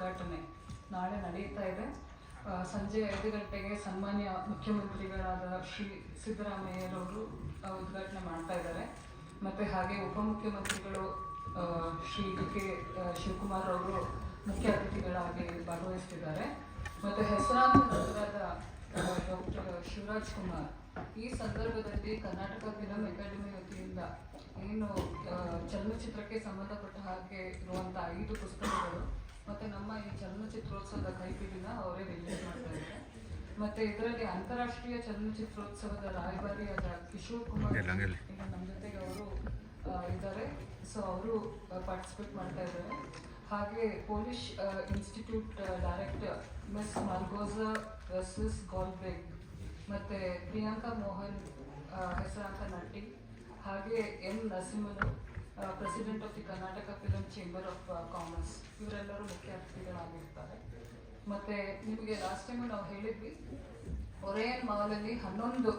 ಉದ್ಘಾಟನೆ ನಾಳೆ ನಡೆಯುತ್ತಾ ಇದೆ. ಸಂಜೆ ಐದು ಗಂಟೆಗೆ ಸನ್ಮಾನ್ಯ ಮುಖ್ಯಮಂತ್ರಿಗಳಾದ ಶ್ರೀ ಸಿದ್ದರಾಮಯ್ಯರವರು ಉದ್ಘಾಟನೆ ಮಾಡ್ತಾ ಇದ್ದಾರೆ. ಮತ್ತು ಹಾಗೆ ಉಪಮುಖ್ಯಮಂತ್ರಿಗಳು ಶ್ರೀ ಡಿ ಕೆ ಶಿವಕುಮಾರ್ ಅವರು ಮುಖ್ಯ ಅತಿಥಿಗಳಾಗಿ ಭಾಗವಹಿಸ್ತಿದ್ದಾರೆ. ಮತ್ತು ಹೆಸರಾಂತ ನಗರದ ಡಾಕ್ಟರ್ ಶಿವರಾಜ್ ಕುಮಾರ್, ಈ ಸಂದರ್ಭದಲ್ಲಿ ಕರ್ನಾಟಕ ಫಿಲಂ ಅಕಾಡೆಮಿ ವತಿಯಿಂದ ಏನು ಚಲನಚಿತ್ರಕ್ಕೆ ಸಂಬಂಧಪಟ್ಟ ಹಾಗೆ ಇರುವಂಥ ಐದು ಪುಸ್ತಕಗಳು ಮತ್ತು ನಮ್ಮ ಈ ಚಲನಚಿತ್ರೋತ್ಸವದ ಕೈಪಿಡಿನ ಅವರೇ ರಿಲೀಸ್ ಮಾಡ್ತಾ ಇದ್ದಾರೆ. ಮತ್ತು ಇದರಲ್ಲಿ ಅಂತಾರಾಷ್ಟ್ರೀಯ ಚಲನಚಿತ್ರೋತ್ಸವದ ರಾಯಭಾರಿಯಾದ ಕಿಶೋರ್ ಕುಮಾರ್ ಈಗ ನಮ್ಮ ಜೊತೆಗೆ ಅವರು ಇದ್ದಾರೆ. ಸೊ ಅವರು ಪಾರ್ಟಿಸಿಪೇಟ್ ಮಾಡ್ತಾ ಇದ್ದಾರೆ. ಹಾಗೆ Polish institute director miss Malgorzata ರಸಿಸ್ ಗೋಲ್ಬ್ರೇಕ್ ಮತ್ತೆ ಪ್ರಿಯಾಂಕಾ ಮೋಹನ್ ಹೆಸರಾಂತ ನಟಿ. ಹಾಗೆ M ನರಸಿಂಹನು. President of the Karnataka film chamber of commerce ಇವರೆಲ್ಲರೂ ಮುಖ್ಯ ಅತಿಥಿಗಳಾಗಿರ್ತಾರೆ. ಮತ್ತು ನಿಮಗೆ ಲಾಸ್ಟ್ ಟೈಮು ನಾವು ಹೇಳಿದ್ವಿ ಒರೇನ್ ಮಾಲಲ್ಲಿ ಹನ್ನೊಂದು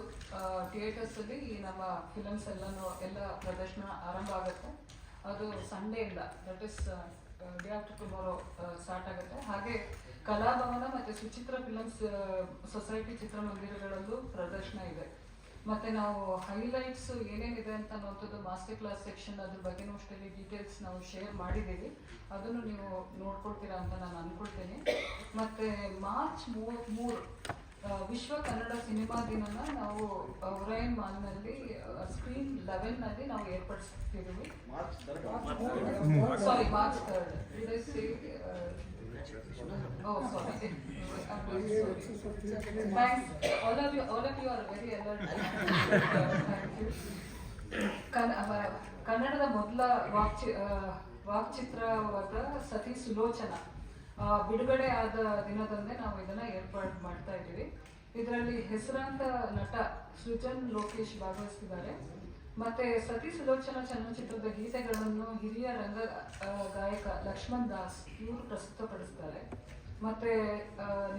ಥಿಯೇಟರ್ಸಲ್ಲಿ ಈ ನಮ್ಮ ಫಿಲಮ್ಸ್ ಎಲ್ಲನೂ, ಎಲ್ಲ ಪ್ರದರ್ಶನ ಆರಂಭ ಆಗುತ್ತೆ. ಅದು ಸಂಡೇಯಿಂದ that is day after tomorrow start ಆಗುತ್ತೆ. ಹಾಗೆ ಕಲಾಭವನ ಮತ್ತು ಸುಚಿತ್ರ ಫಿಲಮ್ಸ್ ಸೊಸೈಟಿ ಚಿತ್ರಮಂದಿರಗಳಲ್ಲೂ ಪ್ರದರ್ಶನ ಇದೆ. ಮತ್ತೆ ನಾವು ಹೈಲೈಟ್ಸ್ ಏನೇನಿದೆ ಅಂತ ಅನ್ನೋಂಥದ್ದು ಮಾಸ್ಟರ್ ಕ್ಲಾಸ್ ಸೆಕ್ಷನ್ ಅದ್ರ ಬಗ್ಗೆನೂ ಅಷ್ಟೇ ಡೀಟೇಲ್ಸ್ ನಾವು ಶೇರ್ ಮಾಡಿದ್ದೀವಿ. ಅದನ್ನು ನೀವು ನೋಡ್ಕೊಳ್ತೀರಾ ಅಂತ ನಾನು ಅನ್ಕೊಳ್ತೇನೆ. ಮತ್ತೆ ಮಾರ್ಚ್ ಮೂರ್ ಮೂರು ವಿಶ್ವ ಕನ್ನಡ ಸಿನಿಮಾ ದಿನನ ನಾವು ಒರೈನ್ ಮಾಲ್ನಲ್ಲಿ ಸ್ಕ್ರೀನ್ ಲೆವೆನ್ನಲ್ಲಿ ನಾವು ಏರ್ಪಡಿಸ್ತಿದ್ದೀವಿ. ಸಾರಿ ಮಾರ್ಚ್ ತರ್ಡ್. ಕನ್ನಡದ ಮೊದಲ ವಾಕ್ಚಿ ವಾಕ್ಚಿತ್ರವಾದ ಸತಿ ಸುಲೋಚನ ಬಿಡುಗಡೆ ಆದ ದಿನದಂದೇ ನಾವು ಇದನ್ನ ಏರ್ಪಾಡು ಮಾಡ್ತಾ ಇದ್ದೀವಿ. ಇದರಲ್ಲಿ ಹೆಸರಾಂತ ನಟ ಸೃಜನ್ ಲೋಕೇಶ್ ಭಾಗವಹಿಸಿದ್ದಾರೆ ಮತ್ತೆ ಸತಿ ಸುಲೋಚನ ಚಲನಚಿತ್ರದ ಗೀತೆಗಳನ್ನು ಹಿರಿಯ ರಂಗ ಗಾಯಕ ಲಕ್ಷ್ಮಣ್ ದಾಸ್ ಇವರು ಪ್ರಸ್ತುತಪಡಿಸ್ತಾರೆ. ಮತ್ತೆ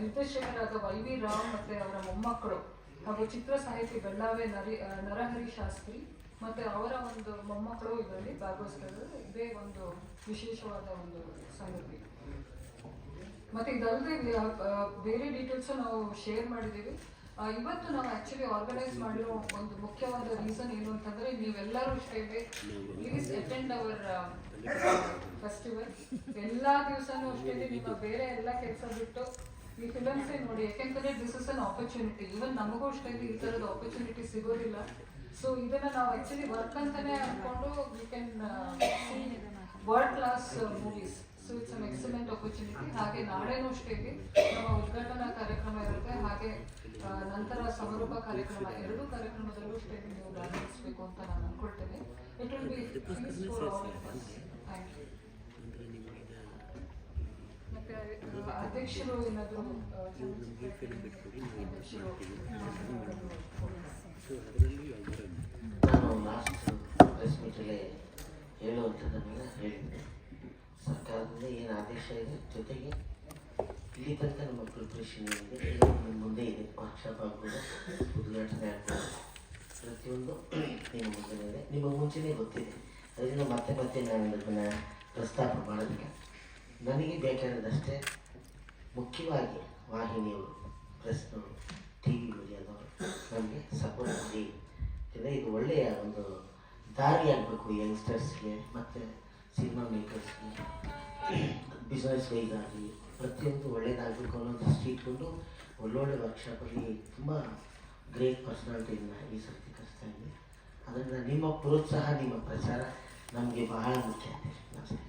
ನಿರ್ದೇಶಕರಾದ ವೈ ವಿ ರಾವ್ ಮತ್ತೆ ಅವರ ಮೊಮ್ಮಕ್ಕಳು ಹಾಗೂ ಚಿತ್ರ ಸಾಹಿತಿ ಬೆಳ್ಳಾವೆ ನರಿ ನರಹರಿ ಶಾಸ್ತ್ರಿ ಮತ್ತೆ ಅವರ ಒಂದು ಮೊಮ್ಮಕ್ಕಳು ಇದರಲ್ಲಿ ಭಾಗವಹಿಸ್ತಾರೆ ಇದೇ ಒಂದು ವಿಶೇಷವಾದ ಒಂದು ಸಂಗತಿ. ಮತ್ತೆ ಇದಲ್ಲದೆ ಬೇರೆ ಡೀಟೇಲ್ಸ್ ನಾವು ಶೇರ್ ಮಾಡಿದ್ದೀವಿ. ಇವತ್ತು ನಾವು ಆಕ್ಚುಲಿ ಆರ್ಗನೈಸ್ ಮಾಡಿರೋ ಒಂದು ಮುಖ್ಯವಾದ ರೀಸನ್ ಏನು ಅಂತಂದ್ರೆ, ನೀವೆಲ್ಲರೂ ಸೇವೆ ಪ್ಲೀಸ್ ಅಟೆಂಡ್ ಅವರ್ ಫೆಸ್ಟಿವಲ್ ಎಲ್ಲ ದಿವಸನೂ ಅಷ್ಟೇ ನಿಮ್ಮ ಬೇರೆ ಎಲ್ಲ ಕೆಲಸ ಬಿಟ್ಟು ಈ ಫಿಲಮ್ಸ್ ನೋಡಿ ಯಾಕೆಂದ್ರೆ this is an opportunity even ನಮಗೂ ಅಷ್ಟೇ ಈ ತರದ ಆಪರ್ಚುನಿಟಿ ಸಿಗೋದಿಲ್ಲ. ಸೊ ಇದನ್ನ ನಾವು ಆಕ್ಚುಲಿ ವರ್ಕ್ ಅಂತಾನೆ ಅನ್ಕೊಂಡು you can world class movies so it's an excellent opportunity ಹಾಗೆ ನಾಳೆನೂ ಅಷ್ಟೇ ಇಲ್ಲಿ ನಮ್ಮ ಉದ್ಘಾಟನಾ ಕಾರ್ಯಕ್ರಮ ಇರುತ್ತೆ. ಹಾಗೆ ನಂತರ ಸಮಾರೋಪ ಕಾರ್ಯಕ್ರಮ ಎರಡೂ ಕಾರ್ಯಕ್ರಮದಲ್ಲೂ ಅಷ್ಟೇ ನೀವು ಭಾಗವಹಿಸಬೇಕು ಅಂತ ನಾನು ಅನ್ಕೊಳ್ತೇನೆ. ಇಟ್ ವಿಲ್ ಬಿ ಮತ್ತೆ ಅಧ್ಯಕ್ಷರು ಏನಾದರೂ ನಾನು ಲಾಸ್ಟ್ ಪ್ರೆಸ್ ಮೀಟಲ್ಲಿ ಹೇಳುವಂಥದ್ದನ್ನೆಲ್ಲ ಹೇಳಿದ್ದೆ. ಸರ್ಕಾರದಿಂದ ಏನು ಆದೇಶ ಇದೆ? ಜೊತೆಗೆ ಇಲ್ಲಿ ತನಕ ನಮ್ಮ ಪ್ರಿಪ್ರೇಷನ್ ಏನಿದೆ? ಮುಂದೆ ಇದೆ. ವರ್ಕ್ಶಾಪ್ ಆಗ್ಬೋದು, ಉದ್ಘಾಟನೆ ಆಗ್ಬೋದು. ಪ್ರತಿಯೊಂದು ನಿಮ್ಮ ಮುಂದೆ ಇದೆ. ನಿಮ್ಮ ಮುಂಚೆನೇ ಗೊತ್ತಿದೆ. ಅದರಿಂದ ಮತ್ತೆ ಮತ್ತೆ ನಾನು ಅದನ್ನು ಪ್ರಸ್ತಾಪ ಮಾಡೋದಿಲ್ಲ ನನಗೆ ಬೇಕಾದಷ್ಟೇ ಮುಖ್ಯವಾಗಿ ವಾಹಿನಿಯವರು, ಪ್ರೆಸ್ನವರು ಟಿ ವಿ ಮೀಡಿಯಾದವರು ನಮಗೆ ಸಪೋರ್ಟ್ ಮಾಡಿ ಇದು ಒಳ್ಳೆಯ ಒಂದು ದಾರಿ ಆಗಬೇಕು ಯಂಗ್ಸ್ಟರ್ಸ್ಗೆ ಮತ್ತು ಸಿನಿಮಾ ಮೇಕರ್ಸ್ಗೆ ಬಿಸ್ನೆಸ್ ವೈಸ್ ಆಗಲಿ ಪ್ರತಿಯೊಂದು ಒಳ್ಳೇದಾಗಬೇಕು ಅನ್ನೋ ದೃಷ್ಟಿ ಇಟ್ಕೊಂಡು ಒಳ್ಳೊಳ್ಳೆ ವರ್ಕ್ಶಾಪಲ್ಲಿ ತುಂಬ ಗ್ರೇಟ್ ಪರ್ಸನಾಲಿಟಿಯಿಂದ ಈ ಸರ್ತಿ ಕಲಿಸ್ತಾ ಇದ್ದೀನಿ. ಅದರಿಂದ ನಿಮ್ಮ ಪ್ರೋತ್ಸಾಹ, ನಿಮ್ಮ ಪ್ರಚಾರ ನಮಗೆ ಬಹಳ ಮುಖ್ಯ ನಮಸ್ಕಾರ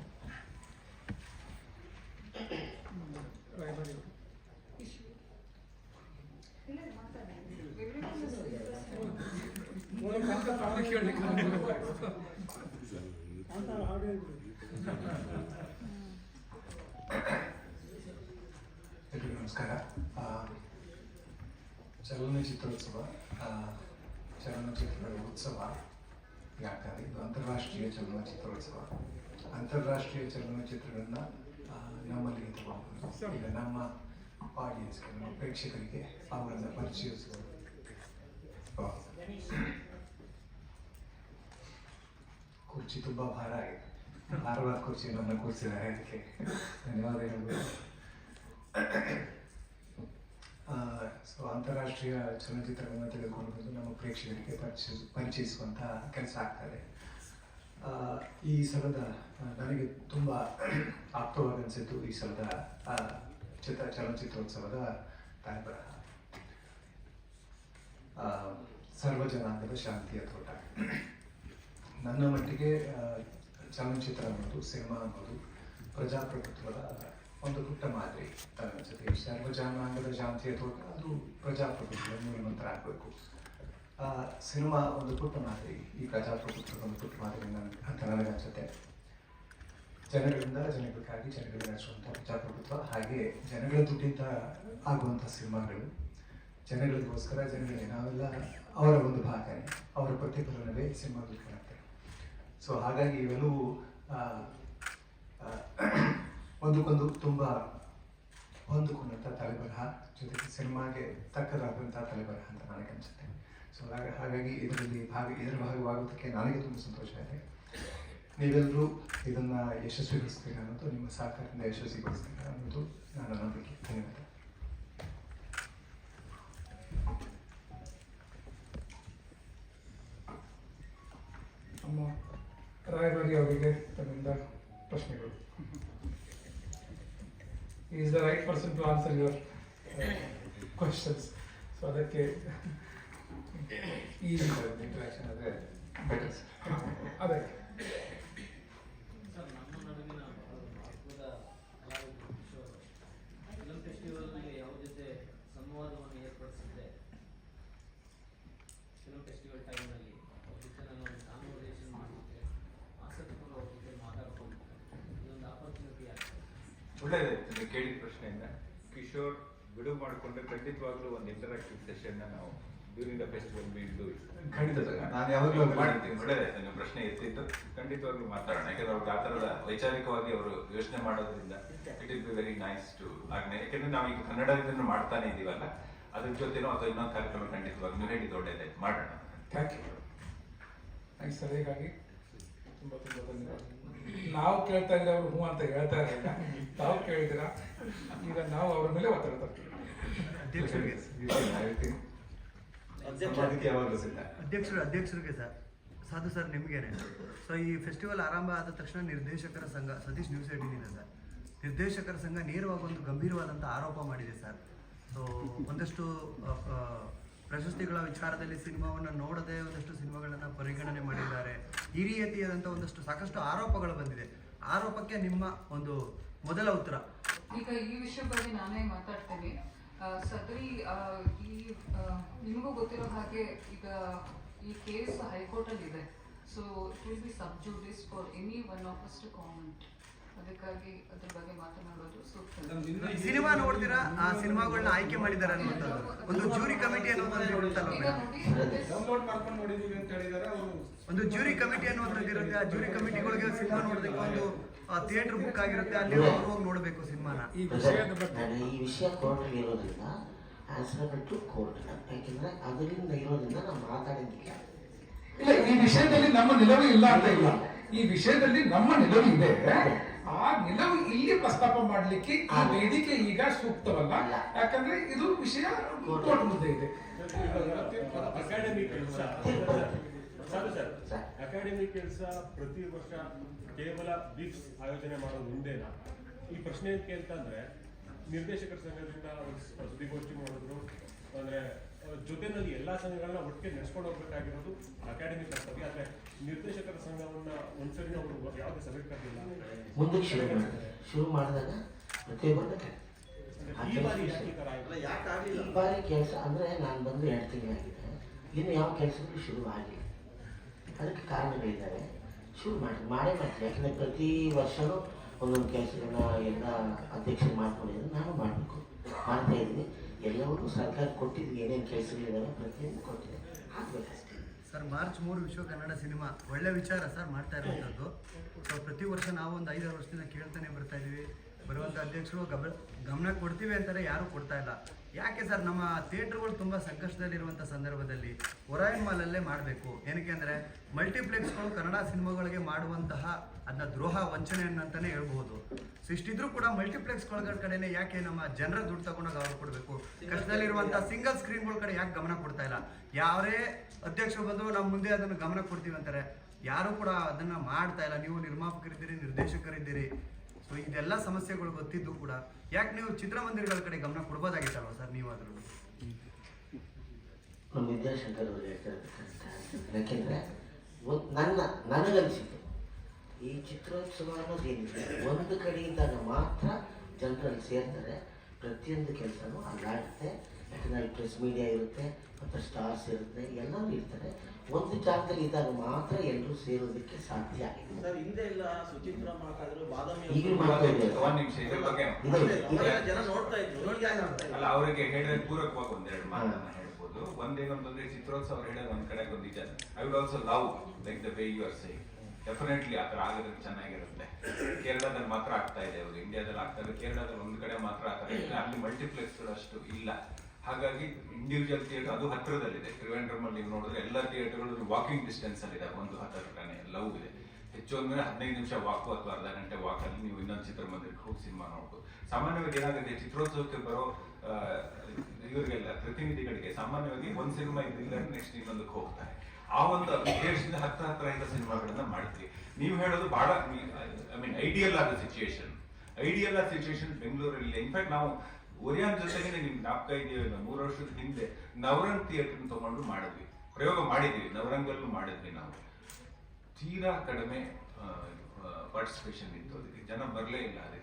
ಎಲ್ರಿಗೂ ನಮಸ್ಕಾರ. ಚಲನಚಿತ್ರೋತ್ಸವ ಚಲನಚಿತ್ರ ಚಲನಚಿತ್ರಗಳ ಉತ್ಸವ ಯಾಕಂದರೆ ಇದು ಅಂತಾರಾಷ್ಟ್ರೀಯ ಚಲನಚಿತ್ರೋತ್ಸವ ಅಂತಾರಾಷ್ಟ್ರೀಯ ಚಲನಚಿತ್ರಗಳನ್ನು ನಮ್ಮಲ್ಲಿ ನಮ್ಮಲ್ಲಿಗೆ ತಗೊಂಡು ಈಗ ನಮ್ಮ ಆಡಿಯನ್ಸ್ಗೆ ನಮ್ಮ ಪ್ರೇಕ್ಷಕರಿಗೆ ಅವುಗಳನ್ನು ಪರಿಚಯಿಸುವುದು ಆ, ಕುರ್ಚಿ ತುಂಬ ಭಾರ ಆಗಿದೆ. ಭಾರವಾದ ಕುರ್ಚಿ ನನ್ನ ಕೂರಿಸಿದ್ದಾರೆ ಅದಕ್ಕೆ ಧನ್ಯವಾದ ಸೊ ಅಂತಾರಾಷ್ಟ್ರೀಯ ಚಲನಚಿತ್ರವನ್ನು ತೆಗೆದುಕೊಂಡು ನಮ್ಮ ಪ್ರೇಕ್ಷಕರಿಗೆ ಪರಿಚಯ ಪರಿಚಯಿಸುವಂಥ ಕೆಲಸ ಆಗ್ತದೆ. ಈ ಸಲದ ನನಗೆ ತುಂಬ ಆಪ್ತವಾಗಿ ಅನಿಸಿದ್ದು ಈ ಸಲದ ಚಿತ್ರ, ಚಲನಚಿತ್ರೋತ್ಸವದ ತಾಯ್ಬರಹ ಸರ್ವಜನಾಂಗದ ಶಾಂತಿಯ ತೋಟ. ನನ್ನ ಮಟ್ಟಿಗೆ ಚಲನಚಿತ್ರ ಅನ್ನೋದು, ಸಿನಿಮಾ ಅನ್ನೋದು, ಪ್ರಜಾಪ್ರಭುತ್ವದ ಒಂದು ಪುಟ್ಟ ಮಾದರಿ. ಜೊತೆ ಸರ್ವಜನಾಂಗದ ಶಾಂತಿಯ ತೋಟ ಅದು ಪ್ರಜಾಪ್ರಭುತ್ವದ ಮೂಲಮಂತ್ರ ಆಗಬೇಕು. ಸಿನಿಮಾ ಒಂದು ಪುಟ್ಟ ಮಾದರಿ. ಈ ಪ್ರಜಾಪ್ರಭುತ್ವದ ಒಂದು ಪುಟ್ಟ ಮಾದರಿ ಅಂತ ನನಗನ್ಸುತ್ತೆ ಜನಗಳಿಂದ ಜನಗಳಿಗಾಗಿ ಜನಗಳಿಗೆ ನಡೆಸುವಂಥ ಪ್ರಜಾಪ್ರಭುತ್ವ, ಹಾಗೆ ಜನಗಳ ದುಡ್ಡಿಂದ ಆಗುವಂಥ ಸಿನಿಮಾಗಳು. ಜನಗಳಿಗೋಸ್ಕರ ಜನಗಳಿಗೆ ನಾವೆಲ್ಲ ಅವರ ಒಂದು ಭಾಗನೇ. ಅವರ ಪ್ರತಿಫಲನವೇ ಸಿನಿಮಾಗಳು ಕಾಣುತ್ತೆ. ಸೊ ಹಾಗಾಗಿ ಇವೆಲ್ಲವೂ ಒಂದಕ್ಕೊಂದು ತುಂಬ ಹೊಂದಿಕೊಂಡಂಥ ತಲೆಬರಹ ಜೊತೆಗೆ ಸಿನಿಮಾಗೆ ತಕ್ಕದಾದಂಥ ತಲೆಬರಹ ಅಂತ ನನಗೆ ಅನಿಸುತ್ತೆ. ಸೊ ಹಾಗ, ಹಾಗಾಗಿ ಇದರಲ್ಲಿ ಭಾಗ, ಇದರ ಭಾಗವಾಗೋದಕ್ಕೆ ನನಗೆ ತುಂಬ ಸಂತೋಷ ಇದೆ. ನೀವೆಲ್ಲರೂ ಇದನ್ನು ಯಶಸ್ವಿಗೊಳಿಸ್ತೀರ ಅನ್ನೋದು, ನಿಮ್ಮ ಸಹಕಾರದಿಂದ ಯಶಸ್ವಿಗೊಳಿಸ್ತೀರಾ ಅನ್ನೋದು ನನ್ನ ನಂಬಿಕೆ. ಧನ್ಯವಾದ. ನಮ್ಮ ರಾಯಬಾರಿ ಅವರಿಗೆ ತಮ್ಮಿಂದ ಪ್ರಶ್ನೆಗಳು. Is the right person to answer your questions so ಅದಕ್ಕೆ ಈಸಿ ಇಂಟ್ರಾಕ್ಷನ್ ಆದರೆ ಬೆಟರ್ ಅದೇ ಸರ್ ನಮ್ಮ ನಡುವಿನ ಮಹತ್ವದ ಕಲಾವಿದ ಕಿಶೋರ್ ಫಿಲಂ ಫೆಸ್ಟಿವಲ್ನಲ್ಲಿ ಯಾವ ಜೊತೆ ಸಂವಾದವನ್ನು ಏರ್ಪಡಿಸಿದ್ದೆ ಫಿಲಂ ಫೆಸ್ಟಿವಲ್ ಟೈಮ್ನಲ್ಲಿ ಅವ್ರ ಜೊತೆ ನಾನು ಒಂದು ಕಾನ್ವರ್ಸೇಷನ್ ಮಾಡಲಿಕ್ಕೆ ಆಸಕ್ತಿಗಳು ಅವ್ರ ಜೊತೆ ಮಾತಾಡ್ಕೊಂಡು ಇದೊಂದು ಆಪರ್ಚುನಿಟಿ ಆಗ್ತದೆ ಒಳ್ಳೆಯದಾಯ್ತು ನೀವು ಕೇಳಿದ ಪ್ರಶ್ನೆಯಿಂದ ಕಿಶೋರ್ ಬಿಡುವು ಮಾಡಿಕೊಂಡ್ರೆ ಖಂಡಿತವಾಗ್ಲೂ ಒಂದು ಇಂಟರಾಕ್ಟಿವ್ ಸೆಷನ್ ನಾವು ಡ್ಯೂರಿಂಗ್ ದ ಫೆಸ್ಟಿವಲ್ ಬಿಟ್ಟು ಖಂಡಿತ ಸರ್. ನಾನು ಯಾವಾಗಲೂ ಮಾಡ್ತೀನಿ ಒಳ್ಳೆಯದಾಯ್ತು ನಿಮ್ಮ ಪ್ರಶ್ನೆ ಎತ್ತಿತ್ತು ಖಂಡಿತವಾಗ್ಲೂ ಮಾತಾಡೋಣ. ಯಾಕಂದ್ರೆ ಅವ್ರಿಗೆ ಆ ಥರದ ವೈಚಾರಿಕವಾಗಿ ಅವರು ಯೋಚನೆ ಮಾಡೋದ್ರಿಂದ it is be very nice to ಆಗ್ನೆ ಯಾಕಂದ್ರೆ ನಾವು ಈಗ ಕನ್ನಡ ಇದನ್ನು ಮಾಡ್ತಾನೆ ಇದೀವಲ್ಲ ಅದ್ರ ಜೊತೆನೋ ಅಥವಾ ಇನ್ನೊಂದು ಕಾರ್ಯಕ್ರಮ ಖಂಡಿತವಾಗಿ ನೀವು ಹೇಳಿದ್ದು ಒಳ್ಳೆಯದಾಯ್ತು ಮಾಡೋಣ. ಥ್ಯಾಂಕ್ ಯು ಥ್ಯಾಂಕ್ಸ್ ಸರ್ ಹೀಗಾಗಿ ತುಂಬ ತುಂಬ ಧನ್ಯವಾದ. ನಾವು ಕೇಳ್ತಾ ಇದ್ರೆ ಅವರು ಹ್ಞೂ ಅಂತ ಹೇಳ್ತಾ ಇರಲಿಲ್ಲ ತಾವು ಕೇಳಿದ್ರ ಈಗ ನಾವು ಅವರ ಮೇಲೆ ಒತ್ತಡ ತರ್ತೀವಿ. ಅಧ್ಯಕ್ಷರಿಗೆ ಅಧ್ಯಕ್ಷರು ಅಧ್ಯಕ್ಷರಿಗೆ ಸರ್. ಸಾಧು ಸರ್ ನಿಮಗೇನೆ. ಸೊ ಈ ಫೆಸ್ಟಿವಲ್ ಆರಂಭ ಆದ ತಕ್ಷಣ ನಿರ್ದೇಶಕರ ಸಂಘ ಸತೀಶ್ ನ್ಯೂಸ್ ಹೇಳಿದ್ದೀನಿ ಸರ್. ನಿರ್ದೇಶಕರ ಸಂಘ ನೇರವಾಗಿ ಒಂದು ಗಂಭೀರವಾದಂಥ ಆರೋಪ ಮಾಡಿದೆ ಸರ್. ಸೊ ಒಂದಷ್ಟು ಪ್ರಶಸ್ತಿಗಳ ವಿಚಾರದಲ್ಲಿ ಸಿನಿಮಾವನ್ನು ನೋಡದೆ ಒಂದಷ್ಟು ಸಿನಿಮಾಗಳನ್ನು ಪರಿಗಣನೆ ಮಾಡಿದ್ದಾರೆ. ಈ ರೀತಿಯಾದಂಥ ಒಂದಷ್ಟು ಸಾಕಷ್ಟು ಆರೋಪಗಳು ಬಂದಿದೆ. ಆರೋಪಕ್ಕೆ ನಿಮ್ಮ ಒಂದು ಮೊದಲ ಉತ್ತರ. ಈಗ ಈ ವಿಷಯ ಬಗ್ಗೆ ನಾನೇ ಮಾತಾಡ್ತೇನೆ. ಸದರಿ ಈ ನಿಮಗೂ ಗೊತ್ತಿರೋ ಹಾಗೆ ಈಗ ಈ ಕೇಸ್ ಹೈಕೋರ್ಟಲ್ಲಿ ಇದೆ so it will be sub judice for any one of us to comment ಅದಕ್ಕಾಗಿ ಅದ್ರ ಬಗ್ಗೆ ಮಾತನಾಡೋದು ಸೂಕ್ತ. ಸಿನಿಮಾ ನೋಡ್ತೀರಾ? ಆ ಸಿನಿಮಾಗಳನ್ನ ಆಯ್ಕೆ ಮಾಡಿದ್ದಾರೆ ಅನ್ನುವಂಥದ್ದು. ಒಂದು ಜ್ಯೂರಿ ಕಮಿಟಿ ಒಂದು ಜ್ಯೂರಿ ಕಮಿಟಿ ಅನ್ನುವಂಥದ್ದು ಇರುತ್ತೆ. ಆ ಜ್ಯೂರಿ ಕಮಿಟಿಗಳಿಗೆ ಸಿನಿಮಾ ನೋಡಬೇಕು. ಒಂದು ಥಿಯೇಟರ್ ಬುಕ್ ಆಗಿರುತ್ತೆ. ಅಲ್ಲಿ ಅವ್ರು ಹೋಗಿ ನೋಡಬೇಕು ಸಿನಿಮಾನ. ಈ ವಿಷಯದ ಬಗ್ಗೆ. ಈ ವಿಷಯ ಕೋರ್ಟ್ಗೆ ಇರೋದ್ರಿಂದ ಆನ್ಸರ್ ಟು ಕೋರ್ಟ್ ಯಾಕೆಂದ್ರೆ ಅದರಿಂದ ಇರೋದ್ರಿಂದ ನಾವು ಮಾತಾಡಿದ್ದೀವಿ ಇಲ್ಲ ಈ ವಿಷಯದಲ್ಲಿ ನಮ್ಮ ನಿಲುವು ಇಲ್ಲ ಅಂತ ಇಲ್ಲ. ಈ ವಿಷಯದಲ್ಲಿ ನಮ್ಮ ನಿಲುವು ಇದೆ. ಆ ನಿಲುವು ಇಲ್ಲಿ ಪ್ರಸ್ತಾಪ ಮಾಡಲಿಕ್ಕೆ ಆ ವೇದಿಕೆ ಈಗ ಸೂಕ್ತವಲ್ಲ. ಯಾಕಂದ್ರೆ ಇದು ವಿಷಯ ಕೋರ್ಟ್ ಮುಂದೆ ಇದೆ. ಅಕಾಡೆಮಿ ಕೆಲಸ ಸರ್ ಸರ್. ಅಕಾಡೆಮಿ ಕೆಲಸ ಪ್ರತಿ ವರ್ಷ ಕೇವಲ ಬಿಕ್ಸ್ ಆಯೋಜನೆ ಮಾಡೋದು ಮುಂದೆನಾ? ಈ ಪ್ರಶ್ನೆ ಏನಕ್ಕೆ ಅಂತಂದ್ರೆ ನಿರ್ದೇಶಕರ ಸಂಘದಿಂದ ಸುದ್ದಿಗೋಷ್ಠಿ ಮಾಡಿದ್ರು. ಅಂದ್ರೆ ಅಹ್, ಜೊತೆನಲ್ಲಿ ಎಲ್ಲಾ ಸಂಘಗಳನ್ನ ಒಟ್ಟಿಗೆ ನಡೆಸ್ಕೊಂಡು ಹೋಗ್ಬೇಕಾಗಿರೋದು ಅಕಾಡೆಮಿ ಕರ್ತವ್ಯ. ಆದ್ರೆ ನಿರ್ದೇಶಕರ ಸಂಘವನ್ನ ಒಂದ್ಸರಿ ಅವರು ಯಾವುದೇ ಸಭೆ ಕರೆದಿಲ್ಲ ಮುಂದಕ್ಕೆ ಶುರು ಮಾಡಿದೆ ಶುರು ಮಾಡಿದಾಗ ಪ್ರತಿಯೊಬ್ಬರು ಈ ಬಾರಿ ಯಾಕೆ ಈ ತರ ಆಯ್ತು? ಈ ಬಾರಿ ಕೆಲಸ ಅಂದ್ರೆ ನಾನು ಬಂದು ಎರಡು ತಿಂಗಳಾಗಿದೆ ಇನ್ನು ಯಾವ ಕೆಲಸಗಳು ಶುರು ಆಗಿಲ್ಲ ಅದಕ್ಕೆ ಕಾರಣಗಳಿದ್ದಾವೆ ಶುರು ಮಾಡಿ ಮಾಡೇ ಮಾಡ್ತೀವಿ. ಯಾಕಂದರೆ ಪ್ರತಿ ವರ್ಷವೂ ಒಂದೊಂದು ಕೆಲಸಗಳನ್ನ ಎಲ್ಲ ಅಧ್ಯಕ್ಷರು ಮಾಡ್ಕೊಂಡಿದ್ದೀನಿ ನಾನು ಮಾಡಬೇಕು. ಮಾಡ್ತಾ ಇದ್ದೀನಿ. ಎಲ್ಲವನ್ನೂ ಸರ್ಕಾರ ಕೊಟ್ಟಿದ್ದು ಏನೇನು ಕೆಲಸಗಳಿದ್ದಾವೆ ಪ್ರತಿಯೊಂದು ಕೊಟ್ಟಿದೆ. ಸರ್, ಮಾರ್ಚ್ ಮೂರು ವಿಶ್ವ ಕನ್ನಡ ಸಿನಿಮಾ. ಒಳ್ಳೆ ವಿಚಾರ ಸರ್ ಮಾಡ್ತಾ ಇರುವಂಥದ್ದು. ಸೊ ಪ್ರತಿ ವರ್ಷ ನಾವು ಒಂದು ಐದಾರು ವರ್ಷದಿಂದ ಕೇಳ್ತಾನೆ ಬರ್ತಾ ಇದ್ದೀವಿ. ಬರುವಂಥ ಅಧ್ಯಕ್ಷರು ಗಬ, ಗಮನ ಕೊಡ್ತೀವಿ ಅಂತಾರೆ, ಯಾರೂ ಕೊಡ್ತಾ ಇಲ್ಲ. ಯಾಕೆ ಸರ್, ನಮ್ಮ ಥಿಯೇಟ್ರ್ಗಳು ತುಂಬ ಸಂಕಷ್ಟದಲ್ಲಿರುವಂಥ ಸಂದರ್ಭದಲ್ಲಿ ಒರಾಯನ್ ಮಾಲಲ್ಲೇ ಮಾಡಬೇಕು. ಏನಕ್ಕೆ ಅಂದರೆ ಮಲ್ಟಿಪ್ಲೆಕ್ಸ್ಗಳು ಕನ್ನಡ ಸಿನಿಮಾಗಳಿಗೆ ಮಾಡುವಂತಹ ಅದನ್ನ ದ್ರೋಹ ವಂಚನೆ ಅಂತಾನೆ ಹೇಳ್ಬಹುದು. ಸೊ ಇಷ್ಟಿದ್ರು ಕೂಡ ಮಲ್ಟಿಪ್ಲೆಕ್ಸ್ಗಳ ಕಡೆನೆ ಯಾಕೆ ನಮ್ಮ ಜನರ ದುಡ್ಡು ತಗೊಂಡಾಗ ಅವ್ರು ಕೊಡಬೇಕು? ಕಷ್ಟದಲ್ಲಿರುವಂತಹ ಸಿಂಗಲ್ ಸ್ಕ್ರೀನ್ಗಳ ಕಡೆ ಯಾಕೆ ಗಮನ ಕೊಡ್ತಾ ಇಲ್ಲ? ಯಾರೇ ಅಧ್ಯಕ್ಷರು ಬಂದು ನಮ್ಮ ಮುಂದೆ ಅದನ್ನು ಗಮನ ಕೊಡ್ತೀವಿ ಅಂತಾರೆ. ಯಾರು ಕೂಡ ಅದನ್ನ ಮಾಡ್ತಾ ಇಲ್ಲ. ನೀವು ನಿರ್ಮಾಪಕರಿದ್ದೀರಿ, ನಿರ್ದೇಶಕರಿದ್ದೀರಿ. ಸೊ ಇದೆಲ್ಲ ಸಮಸ್ಯೆಗಳು ಗೊತ್ತಿದ್ದು ಕೂಡ ಯಾಕೆ ನೀವು ಚಿತ್ರಮಂದಿರಗಳ ಕಡೆ ಗಮನ ಕೊಡ್ಬೋದಾಗಿತ್ತಲ್ವ ಸರ್ ನೀವು ನಮ್ಮ ಯಾಕೆಂದರೆ ಒಂದು ನನ್ನ ನನಗನ್ಸಿದ್ದು ಈ ಚಿತ್ರೋತ್ಸವ ಅನ್ನೋದೇನಿದೆ ಒಂದು ಕಡೆಯಿಂದಾಗ ಮಾತ್ರ ಜನರಲ್ಲಿ ಸೇರ್ತಾರೆ. ಪ್ರತಿಯೊಂದು ಕೆಲಸನೂ ಅಲ್ಲಾಡುತ್ತೆ. ಯಾಕಂದರೆ ಪ್ರೆಸ್ ಮೀಡಿಯಾ ಇರುತ್ತೆ ಮತ್ತು ಸ್ಟಾರ್ಸ್ ಇರುತ್ತೆ ಎಲ್ಲರೂ ಇರ್ತಾರೆ. ಒಂದು ಜಾಗದಲ್ಲಿ ಇದ್ದಾಗ ಮಾತ್ರ ಎಲ್ಲರೂ ಸೇರೋದಕ್ಕೆ ಸಾಧ್ಯ ಆಗಿದೆ. ಸರ್ ಹಿಂದೆ ಎಲ್ಲ ಸುಚಿತ್ರ ಮಾತಾಡಿದ್ರು ಬಾದಾಮಿ ಈಗಲೂ ಮಾಡ್ತಾ ಒಂದ್. ಅಲ್ಲ ಅವರಿಗೆ ಹೇಳಿದ್ರೆ ಪೂರಕವಾಗಿ ಒಂದೆರಡು ಮಾತನ್ನ ಹೇಳ್ಬೋದು. ಒಂದೇನೊಂದಂದ್ರೆ ಚಿತ್ರೋತ್ಸವ ಹೇಳೋದು ಒಂದ್ ಕಡೆ ಒಂದು ನಿಜ. I would also love like the way you are saying definitely ಆ ಥರ ಆಗೋದಕ್ಕೆ ಚೆನ್ನಾಗಿರುತ್ತೆ. ಕೇರಳದಲ್ಲಿ ಮಾತ್ರ ಆಗ್ತಾ ಇದೆ ಅವರು. ಇಂಡಿಯಾದಲ್ಲಿ ಆಗ್ತಾ ಇದೆ. ಕೇರಳದಲ್ಲಿ ಒಂದು ಕಡೆ ಮಾತ್ರ ಆ ಥರ ಇಲ್ಲ. ಅಲ್ಲಿ ಮಲ್ಟಿಪ್ಲೆಕ್ಸ್ಗಳು ಅಷ್ಟು ಇಲ್ಲ. ಹಾಗಾಗಿ ಇಂಡಿವಿಜುವಲ್ ಥಿಯೇಟರ್ ಅದು ಹತ್ತಿರದಲ್ಲಿದೆ ತ್ರಿವೇಂದ್ರಮಲ್ಲಿ ನೀವು ನೋಡಿದ್ರೆ ಎಲ್ಲ ಥಿಯೇಟರ್ಗಳು ವಾಕಿಂಗ್ ಡಿಸ್ಟೆನ್ಸ್ ಅಲ್ಲಿ ಇದೆ. ಒಂದು ಹತ್ತಿರನೇ ಎಲ್ಲವೂ ಇದೆ. ಹೆಚ್ಚು ಅಂದ್ರೆ ಹದಿನೈದು ನಿಮಿಷ ವಾಕು ಅಥವಾ ಅರ್ಧ ಗಂಟೆ ವಾಕ್ ಅಲ್ಲಿ ನೀವು ಇನ್ನೊಂದು ಚಿತ್ರಮಂದಿರಕ್ಕೆ ಹೋಗಿ ಸಿನಿಮಾ ನೋಡ್ಬೋದು. ಸಾಮಾನ್ಯವಾಗಿ ಏನಾಗುತ್ತೆ, ಚಿತ್ರೋತ್ಸವಕ್ಕೆ ಬರೋ ಇವರಿಗೆಲ್ಲ ಪ್ರತಿನಿಧಿಗಳಿಗೆ ಸಾಮಾನ್ಯವಾಗಿ ಒಂದು ಸಿನಿಮಾ ಇದ್ದಿಲ್ಲ ನೆಕ್ಸ್ಟ್ ಇನ್ನೊಂದಕ್ಕೆ ಹೋಗ್ತಾರೆ. ಆ ಒಂದು ಉದ್ದೇಶದಿಂದ ಹತ್ತ ಹತ್ರ ಇಂದ ಸಿನಿಮಾಗಳನ್ನ ಮಾಡಿದ್ವಿ ನೀವು ಹೇಳೋದು ಬಹಳ ಐ ಮೀನ್ ಐಡಿಯಲ್ ಆದ ಸಿಚುಯೇಷನ್ ಐಡಿಯಲ್ ಆದ ಸಿಚುಯೇಷನ್ ಬೆಂಗಳೂರಲ್ಲಿ ಇನ್ಫ್ಯಾಕ್ಟ್ ನಾವು ಒರಿಯಾನ್ ಜೊತೆಗೆ ನಿಮ್ಗೆ ಜ್ಞಾಪಕ ಇದೆಯಲ್ಲ ಮೂರು ವರ್ಷದ ಹಿಂದೆ ನವರಂಗ್ ಥಿಯೇಟರ್ ತಗೊಂಡು ಮಾಡಿದ್ವಿ. ಪ್ರಯೋಗ ಮಾಡಿದ್ವಿ ನವರಂಗಲ್ಲೂ ಮಾಡಿದ್ವಿ ನಾವು. ತೀರಾ ಕಡಿಮೆ ಪಾರ್ಟಿಸಿಪೇಷನ್ ಇತ್ತು ಅದಕ್ಕೆ. ಜನ ಬರಲೇ ಇಲ್ಲ ಅದಕ್ಕೆ.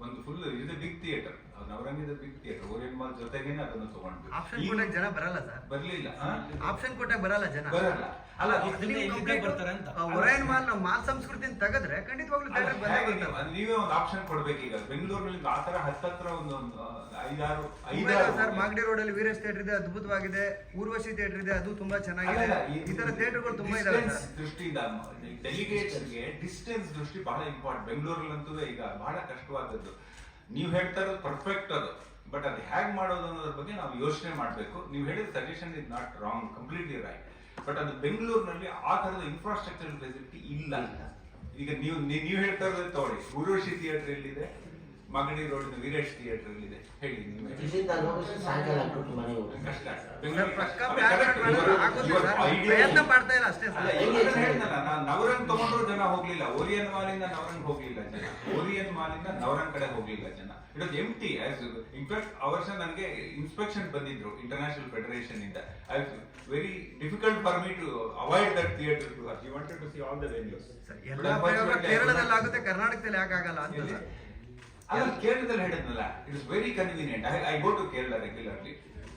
ಒಂದು ಫುಲ್ ಇದು ಬಿಗ್ ಥಿಯೇಟರ್ ನವರಂಗಿದ ಬಿಗ್ ಥಿಯೇಟರ್ ಓರಿಯನ್ ಮಾಲ್ ಜೊತೆಗೇನೆ ಅದನ್ನು ತಗೊಂಡ್ವಿ ಆಪ್ಷನ್ ಕೊಟ್ಟಾಗ ಜನ ಬರಲ್ಲ ಸರ್. ಬರಲಿಲ್ಲ? ಆಪ್ಷನ್ ಕೊಟ್ಟಾಗ ಬರಲ್ಲ ಜನ. ಬರಲ್ಲ. ಅಲ್ಲ ಅದು ನೀವು complete, ಆ, ಒರಾಯನ್ ಮಾಲ್ ಮಾಲ್ ಸಂಸ್ಕೃತಿನ ತೆಗೆದ್ರೆ ಖಂಡಿತವಾಗ್ಲೂ theatre ಬಂದೇ ನೀವೇ ಒಂದು ಆಪ್ಷನ್ ಕೊಡ್ಬೇಕೀಗ. ಬೆಂಗಳೂರಲ್ಲಿ ಆ ತರ ಹತ್ತತ್ರ ಒಂದು ಒಂದು, ಐದಾರು ಇದೆ ಸರ್ ಐದಾರು ಮಾಗಡಿ ರೋಡ್ ಅಲ್ಲಿ ವೀರೇಶ್ ಥಿಯೇಟರ್ ಇದೆ ಅದ್ಭುತವಾಗಿದೆ. ಊರ್ವಶಿ ಥಿಯೇಟರ್ ಇದೆ ಅದು ತುಂಬಾ ಚೆನ್ನಾಗಿದೆ. ಈ ತರ ಥಿಯೇಟರ್ಗಳು ತುಂಬಾ ಇದಾವೆ ದೃಷ್ಟಿಯಿಂದ ಡೆಲಿಗೇಟ್ಸ್ಗೆ ಡಿಸ್ಟೆನ್ಸ್ ದೃಷ್ಟಿ ಬಹಳ ಇಂಪಾರ್ಟೆಂಟ್ ಬೆಂಗಳೂರಲ್ಲಂತೂ ಈಗ ಬಹಳ ಕಷ್ಟವಾದದ್ದು. ನೀವು ಹೇಳ್ತಾ ಇರೋದು ಪರ್ಫೆಕ್ಟ್ ಅದು. ಬಟ್ ಅದು ಹೇಗೆ ಮಾಡೋದು ಅನ್ನೋದ್ರ ಬಗ್ಗೆ ನಾವು ಯೋಚನೆ ಮಾಡಬೇಕು. ನೀವು ಹೇಳಿದ suggestion is not wrong completely right but ಅದು ಬೆಂಗಳೂರಿನಲ್ಲಿ ಆ ತರದ ಇನ್ಫ್ರಾಸ್ಟ್ರಕ್ಚರ್ ಫೆಸಿಲಿಟಿ ಇಲ್ಲ. ಈಗ ನೀವು ನೀವು ಹೇಳ್ತಾ ಇರೋದೇ ತಗೊಳ್ಳಿ ಊರ್ವಶಿ ಥಿಯೇಟರ್ ಎಲ್ಲಿದೆ? ಮಾಗಡಿ ರೋಡ್ ವೀರೇಶ್ ಥಿಯೇಟರ್ ಇದೆ. ಹೇಳಿ ಹೋಗಿ ಕಷ್ಟ ತಗೊಂಡ್ರು ಜನ ಹೋಗ್ಲಿಲ್ಲ. ಓರಿಯನ್ ಮಾಲಿಂದ ನವರಂಗ್ ಹೋಗ್ಲಿಲ್ಲ ಜನ. ಓರಿಯನ್ ಮಾಲಿಂದ ನವರಂಗ್ ಕಡೆ ಹೋಗ್ಲಿಲ್ಲ ಜನ. It was empty in fact ಅವರ್ಷ ವರ್ಷ ನನಗೆ ಇನ್ಸ್ಪೆಕ್ಷನ್ ಬಂದಿದ್ರು ಇಂಟರ್ನ್ಯಾಷನಲ್ ಫೆಡರೇಷನ್ ಇಂದ. I very difficult for me to avoid that theatre to you wanted to see all the venues sir, ಎಲ್ಲ ಪ್ರಯೋಗ ಕೇರಳದಲ್ಲಿ ಆಗುತ್ತೆ ಕರ್ನಾಟಕದಲ್ಲಿ ಯಾಕಾಗಲ್ಲ ಆಗಲ್ಲ ಅಂತ ಅಲ್ಲ ಕೇರಳದಲ್ಲಿ ಹೇಳಿದ್ನಲ್ಲ it is very convenient I I go to Kerala regularly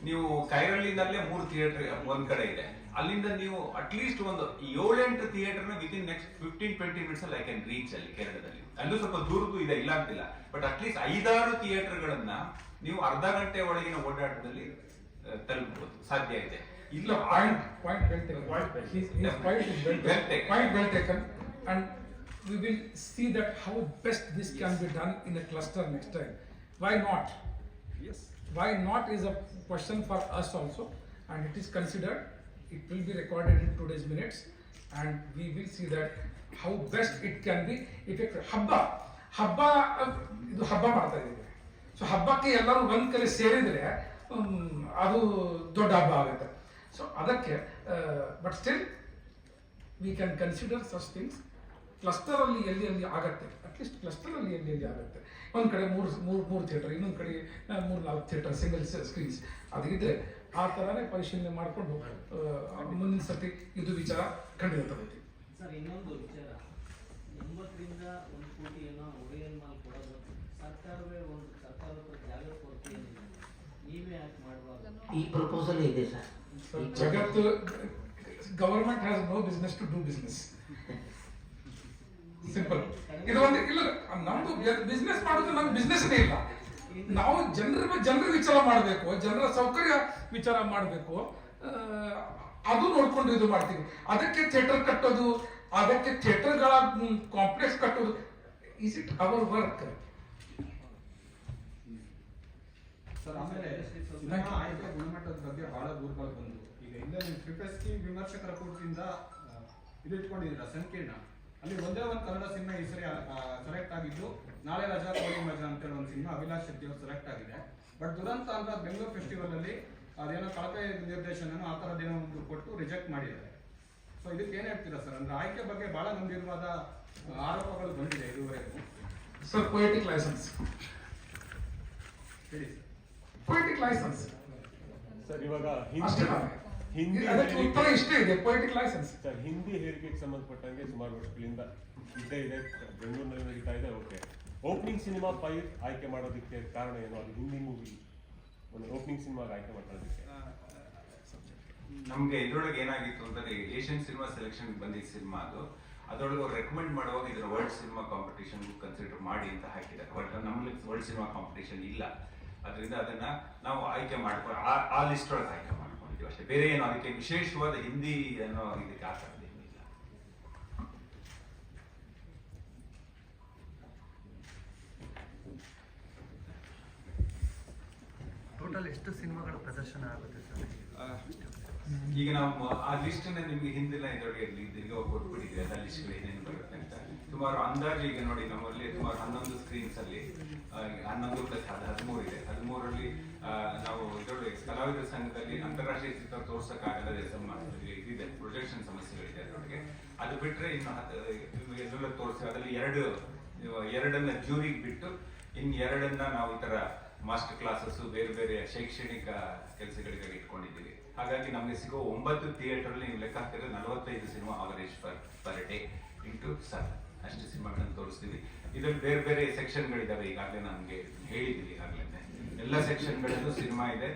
ನೀವು ಕೈರಳ್ಳಿನಲ್ಲೇ ಮೂರು ಥಿಯೇಟರ್ ಒಂದ್ ಕಡೆ ಇದೆ. ಅಲ್ಲಿಂದ ನೀವು ಅಟ್ಲೀಸ್ಟ್ ಒಂದು ಏಳೆಂಟು theatre with in next fifteen twenty minutes ಅಲ್ಲಿ ಐ ಕ್ಯಾನ್ ರೀಚ್ ಅಲ್ಲಿ ಕೇರಳದಲ್ಲಿ. ಅಲ್ಲೂ ಸ್ವಲ್ಪ ದೂರದ್ದು ಇದೆ ಇಲ್ಲ ಅಂತಿಲ್ಲ. ಬಟ್ ಅಟ್ಲೀಸ್ಟ್ ಐದಾರು ಥಿಯೇಟರ್ಗಳನ್ನ ನೀವು ಅರ್ಧ ಗಂಟೆ ಒಳಗಿನ ಓಡಾಟದಲ್ಲಿ ತಲುಪಬಹುದು. ಸಾಧ್ಯ ಇದೆ. ಇಲ್ಲ point point point well taken Point we will see that how best this can be done in a cluster next time why not Yes. why not is a question for us also and it is considered it will be recorded in today's minutes and we will see that how best it can be effective ಹಬ್ಬ ಹಬ್ಬ ಅಹ್, ಇದು ಹಬ್ಬ ಮಾಡ್ತಾ ಇದ್ದೀವಿ so ಹಬ್ಬಕ್ಕೆ ಎಲ್ಲರೂ ಒಂದ್ ಕಡೆ ಸೇರಿದ್ರೆ ಹ್ಮ್, ಅದು ದೊಡ್ಡ ಹಬ್ಬ ಆಗುತ್ತೆ ಸೊ ಅದಕ್ಕೆ but still we can consider such things Cluster ಅಲ್ಲಿ ಎಲ್ಲಿ ಎಲ್ಲಿ ಆಗತ್ತೆ? ಅಟ್ಲೀಸ್ಟ್ ಕ್ಲಸ್ಟರ್ ಅಲ್ಲಿ ಎಲ್ಲಿ ಎಲ್ಲಿ ಆಗುತ್ತೆ? ಒಂದ್ ಕಡೆ ಮೂರು ಮೂರು ಮೂರು ಥಿಯೇಟರ್ ಇನ್ನೊಂದು ಕಡೆ ಮೂರು ನಾಲ್ಕು ಥಿಯೇಟರ್ ಸಿಂಗಲ್ ಸ್ಕ್ರೀನ್ಸ್ ಅದಿದ್ರೆ ಆ ಥರನೇ ಪರಿಶೀಲನೆ ಮಾಡಿಕೊಂಡು ಮುಂದಿನ ಸರ್ತಿ ಇದು ವಿಚಾರ ಖಂಡಿತ ತಗೋತೀವಿ. ಸರ್ ಇನ್ನೊಂದು ವಿಚಾರ. ಎಂಬತ್ತರಿಂದ ಒಂದು ಕೋಟಿ ಏನೋ ಒಡೆಯನ್ ಮಾಲ್ ಕೊಡೋದು ಸರ್ಕಾರವೇ ಒಂದು ಸರ್ಕಾರದ ಹತ್ರ ಜಾಗ ಕೊರತೆ ಏನಿದೆ ನೀವೇ ಯಾಕೆ ಮಾಡಬಾರ್ದು? ಈ ಪ್ರಪೋಸಲ್ ಇದೆ ಸರ್. ಜಗತ್ತು government has no business to do business simple ಇದು ಒಂದು ಇಲ್ಲ ನಮ್ದು ಬಿಸ್ನೆಸ್ ಮಾಡೋದು ನಮ್ಗೆ ಬಿಸ್ನೆಸ್ನೇ ಇಲ್ಲ. ನಾವು ಜನರ ಜನರ ವಿಚಾರ ಮಾಡಬೇಕು ಜನರ ಸೌಕರ್ಯ ವಿಚಾರ ಮಾಡಬೇಕು. ಅದು ನೋಡ್ಕೊಂಡು ಇದು ಮಾಡ್ತೀವಿ. ಅದಕ್ಕೆ ಥಿಯೇಟರ್ ಕಟ್ಟೋದು ಅದಕ್ಕೆ ಥಿಯೇಟರ್ಗಳ ಕಾಂಪ್ಲೆಕ್ಸ್ ಕಟ್ಟೋದು. Is it our work sir ಆಮೇಲೆ ಆಯ್ಕೆ ಗುಣಮಟ್ಟದ ಬಗ್ಗೆ ಬಹಳ ದೂರಗಳು ಬಂದು ಈಗ ಹಿಂದೆ ನೀವು ಸ್ಕೀಮ್ ವಿಮರ್ಶಕರ ಕೂಟದಿಂದ ಸಂಕೀರ್ಣ? ಅಲ್ಲಿ ಒಂದೇ ಒಂದು ಕನ್ನಡ ಸಿನಿಮಾ ಈ ಸರಿ ಸೆಲೆಕ್ಟ್ ಆಗಿದ್ದು ನಾಳೆ ರಜಾ ಕೋಳಿ ಮಜಾ ಅಂತೇಳಿ ಒಂದು ಸಿನಿಮಾ ಅಭಿಲಾಷ್ ಶೆಟ್ಟಿ ಅವರು ಸೆಲೆಕ್ಟ್ ಆಗಿದೆ. ಬಟ್ ದುರಂತ ಅಂತ ಬೆಂಗಳೂರು ಫೆಸ್ಟಿವಲ್ ಅಲ್ಲಿ ಅದೇನೋ ಕಳಪೆ ನಿರ್ದೇಶನ ಆ ಥರದ್ದೇನೋ ಒಂದು ಕೊಟ್ಟು ರಿಜೆಕ್ಟ್ ಮಾಡಿದ್ದಾರೆ. ಸೊ ಇದಕ್ಕೆ ಏನ್ ಹೇಳ್ತೀರಾ ಸರ್ ಅಂದ್ರೆ ಆಯ್ಕೆ ಬಗ್ಗೆ ಬಹಳ ಗಂಭೀರವಾದ ಆರೋಪಗಳು ಬಂದಿದೆ ಇದುವರೆಗೂ. ಸರ್ ಪೊಯಿಟಿಕ್ ಲೈಸೆನ್ಸ್ ಹೇಳಿ ಸರ್ ಪೊಯಿಟಿಕ್ ಲೈಸೆನ್ಸ್ ಸರ್ ಇವಾಗ ಹಿಂದಿ ಉತ್ತರ ಇಷ್ಟೇ ಇದೆ ಪೊಯಿಟಿಕ್ ಲೈಸೆನ್ಸ್ ಸರ್ ಹಿಂದಿ ಹೇರಿಕೆಗೆ ಸಂಬಂಧಪಟ್ಟಂಗೆ ಸುಮಾರು ವರ್ಷಗಳಿಂದ ಇದೆ ಇದೆ ಬೆಂಗಳೂರಿನಲ್ಲಿ ನಡೀತಾ ಇದೆ ಓಕೆ. ಓಪನಿಂಗ್ ಸಿನಿಮಾ ಫೈವ್ ಆಯ್ಕೆ ಮಾಡೋದಕ್ಕೆ ಕಾರಣ ಏನು? ಅದು ಹಿಂದಿ ಮೂವಿ ಒಂದು ಓಪನಿಂಗ್ ಸಿನಿಮಾ ಆಯ್ಕೆ ಮಾಡೋದಕ್ಕೆ ನಮ್ಗೆ ಇದ್ರೊಳಗೆ ಏನಾಗಿತ್ತು ಅಂತಂದ್ರೆ ಏಷ್ಯನ್ ಸಿನಿಮಾ ಸೆಲೆಕ್ಷನ್ ಬಂದಿದ್ದ ಸಿನಿಮಾ ಅದು. ಅದರೊಳಗೆ ಅವ್ರು ರೆಕಮೆಂಡ್ ಮಾಡುವಾಗ ಇದರ ವರ್ಲ್ಡ್ ಸಿನಿಮಾ ಕಾಂಪಿಟೇಷನ್ ಕನ್ಸಿಡರ್ ಮಾಡಿ ಅಂತ ಹಾಕಿದ್ದಾರೆ. ಬಟ್ ನಮ್ಮಲ್ಲಿ ವರ್ಲ್ಡ್ ಸಿನಿಮಾ ಕಾಂಪಿಟೇಷನ್ ಇಲ್ಲ. ಅದರಿಂದ ಅದನ್ನ ನಾವು ಆಯ್ಕೆ ಮಾಡ್ಕೊ ಆ- ಆ ಲಿಸ್ಟ್ ಒಳಗೆ ಆಯ್ಕೆ ಮಾಡ್ಕೊಂಡಿದ್ದೀವಿ ಅಷ್ಟೇ. ಬೇರೆ ಏನು ಅದಕ್ಕೆ ವಿಶೇಷವಾದ ಹಿಂದಿ ಅನ್ನೋ ಇದಕ್ಕೆ ಆಸಕ್ತಿ ಟೋಟಲ್ ಎಷ್ಟು ಸಿನಿಮಾಗಳ ಪ್ರದರ್ಶನ ಆಗುತ್ತೆ ಸರ್? ಈಗ ನಾವು ಆ ಲಿಸ್ಟ್ ನಿಮ್ಗೆ ಹಿಂದಿನ ಇದರಲ್ಲಿ ಈಗ ಕೊಟ್ಬಿಟ್ಟಿದೆ ಅದ ಲಿಸ್ಟ್ ಏನೇನು ಬರುತ್ತೆ ಅಂತ. ಸುಮಾರು ಅಂದಾಜು ಈಗ ನೋಡಿ ನಮ್ಮಲ್ಲಿ ಸುಮಾರು ಹನ್ನೊಂದು ಸ್ಕ್ರೀನ್ಸ್ ಅಲ್ಲಿ ಆ, ಹನ್ನೊಂದು ಪ್ಲಸ್ ಹದಿಮೂರು ಇದೆ. ಹದಿಮೂರಲ್ಲಿ ಆ, ನಾವು ಇದ್ರೊಳಗೆ ಕಲಾವಿದರ ಸಂಘದಲ್ಲಿ ಅಂತಾರಾಷ್ಟ್ರೀಯ ಚಿತ್ರ ತೋರ್ಸಕ್ಕಾಗಲ್ಲ ಇದೆ ಪ್ರೊಜೆಕ್ಷನ್ ಸಮಸ್ಯೆಗಳಿದೆ ಅದರೊಳಗೆ. ಅದು ಬಿಟ್ರೆ ಇನ್ನು ಎಲ್ಲ ತೋರಿಸಿ ಅದರಲ್ಲಿ ಎರಡು ಎರಡನ್ನ ಜೂರಿಗೆ ಬಿಟ್ಟು ಇನ್ ಎರಡನ್ನ ನಾವು ಈ ತರ ಮಾಸ್ಟರ್ ಕ್ಲಾಸಸ್ ಬೇರೆ ಬೇರೆ ಶೈಕ್ಷಣಿಕ ಕೆಲಸಗಳಿಗಾಗಿ ಇಟ್ಕೊಂಡಿದ್ದೀವಿ. ಹಾಗಾಗಿ ನಮಗೆ ಸಿಗೋ ಒಂಬತ್ತು ಥಿಯೇಟರ್ ನೀವು ಲೆಕ್ಕ ಹಾಕಿದ್ರೆ ನಲವತ್ತೈದು cinema average per per day into sir. ಅಷ್ಟು ಸಿನಿಮಾಗಳನ್ನು ತೋರಿಸ್ತೀವಿ. ಇದರಲ್ಲಿ ಬೇರೆ ಬೇರೆ ಸೆಕ್ಷನ್ಗಳಿದಾವೆ. ಈಗಾಗಲೇ ನಮಗೆ ಹೇಳಿದ್ದೀವಿ ಈಗಾಗಲೇ ಎಲ್ಲ ಸೆಕ್ಷನ್ಗಳಲ್ಲೂ ಸಿನಿಮಾ ಇದೆ.